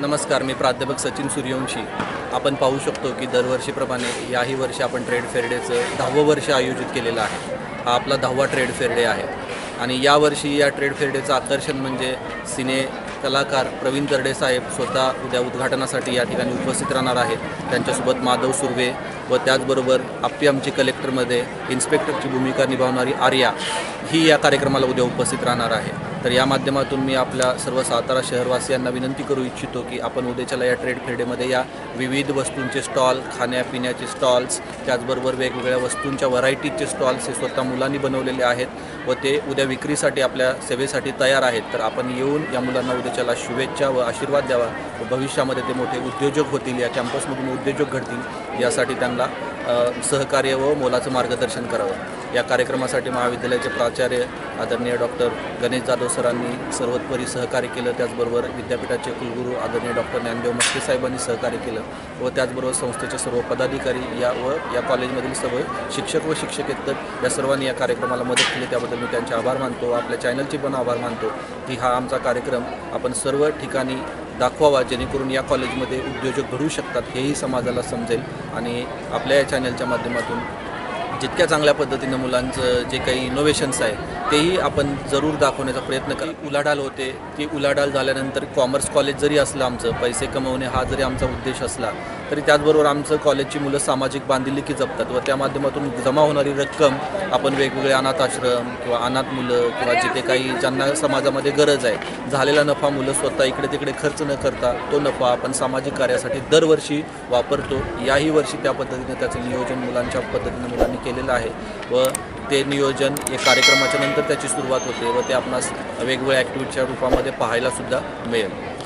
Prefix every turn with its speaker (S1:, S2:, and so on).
S1: नमस्कार मी प्राध्यापक सचिन सूर्यवंशी. आपण पाहू शकतो की दरवर्षीप्रमाणे याही वर्षी आपण ट्रेड फेअर डेचं दहावं वर्ष आयोजित केलेलं आहे. हा आपला दहावा ट्रेड फेअर डे आहे. आणि यावर्षी या ट्रेड फेअर डेचं आकर्षण म्हणजे सिने कलाकार प्रवीण दर्डे साहेब स्वतः उद्या उद्घाटनासाठी या ठिकाणी उपस्थित राहणार आहेत. त्यांच्यासोबत माधव सुर्वे व त्याचबरोबर आप्पी आमची कलेक्टरमध्ये इन्स्पेक्टरची भूमिका निभावणारी आर्या ही या कार्यक्रमाला उद्या उपस्थित राहणार आहे. तर या माध्यमातून मी आपल्या सर्व सातारा शहरवासियांना विनंती करू इच्छितो की आपण उद्याच्याला या ट्रेड फेडेमध्ये या विविध वस्तूंचे स्टॉल खाण्यापिण्याचे स्टॉल्स त्याचबरोबर वेगवेगळ्या वस्तूंच्या व्हरायटीजचे स्टॉल्स हे स्वतः मुलांनी बनवलेले आहेत व ते उद्या विक्रीसाठी आपल्या सेवेसाठी तयार आहेत. तर आपण येऊन या मुलांना उद्याच्याला शुभेच्छा व आशीर्वाद द्यावा व भविष्यामध्ये ते मोठे उद्योजक होतील या कॅम्पसमधून उद्योजक घडतील यासाठी त्यांना सहकार्य व मोलाचं मार्गदर्शन करावं. या कार्यक्रमासाठी महाविद्यालयाचे प्राचार्य आदरणीय डॉक्टर गणेश जाधव सरांनी सर्वोत्परी सहकार्य केलं. त्याचबरोबर विद्यापीठाचे कुलगुरू आदरणीय डॉक्टर ज्ञानदेव मस्के साहेबांनी सहकार्य केलं व त्याचबरोबर संस्थेचे सर्व पदाधिकारी या व या कॉलेजमधील सर्व शिक्षक व शिक्षकेतर या सर्वांनी या कार्यक्रमाला मदत केली. त्याबद्दल मी त्यांचे आभार मानतो आपल्या चॅनलचे पण आभार मानतो की हा आमचा कार्यक्रम आपण सर्व ठिकाणी दाखवावा जेणेकरून या कॉलेजमध्ये उद्योजक घडू शकतात हेही समाजाला समजेल आणि आपल्या या चॅनलच्या माध्यमातून जितक्या चांगल्या पद्धतीनं मुलांचं जे काही इनोव्हेशन्स आहे तेही आपण जरूर दाखवण्याचा प्रयत्न करा. उलाढाल होते ती उलाढाल झाल्यानंतर कॉमर्स कॉलेज जरी असलं आमचं पैसे कमवणे हा जरी आमचा उद्देश असला तरी त्याचबरोबर आमचं कॉलेजची मुलं सामाजिक बांधिलकी जपतात व त्या माध्यमातून जमा होणारी रक्कम आपण वेगवेगळे अनाथ आश्रम किंवा अनाथ मुलं किंवा जिथे काही ज्यांना समाजामध्ये गरज आहे झालेला नफा मुलं स्वतः इकडे तिकडे खर्च न करता तो नफा आपण सामाजिक कार्यासाठी दरवर्षी वापरतो. याही वर्षी त्या पद्धतीने त्याचं नियोजन मुलांच्या पद्धतीने मुलांनी केलेलं आहे व ते नियोजन या कार्यक्रमाच्या नंतर त्याची सुरुवात होते व ते आपणास वेगवेगळ्या ॲक्टिव्हिटीच्या रूपामध्ये पाहायला सुद्धा मिळेल.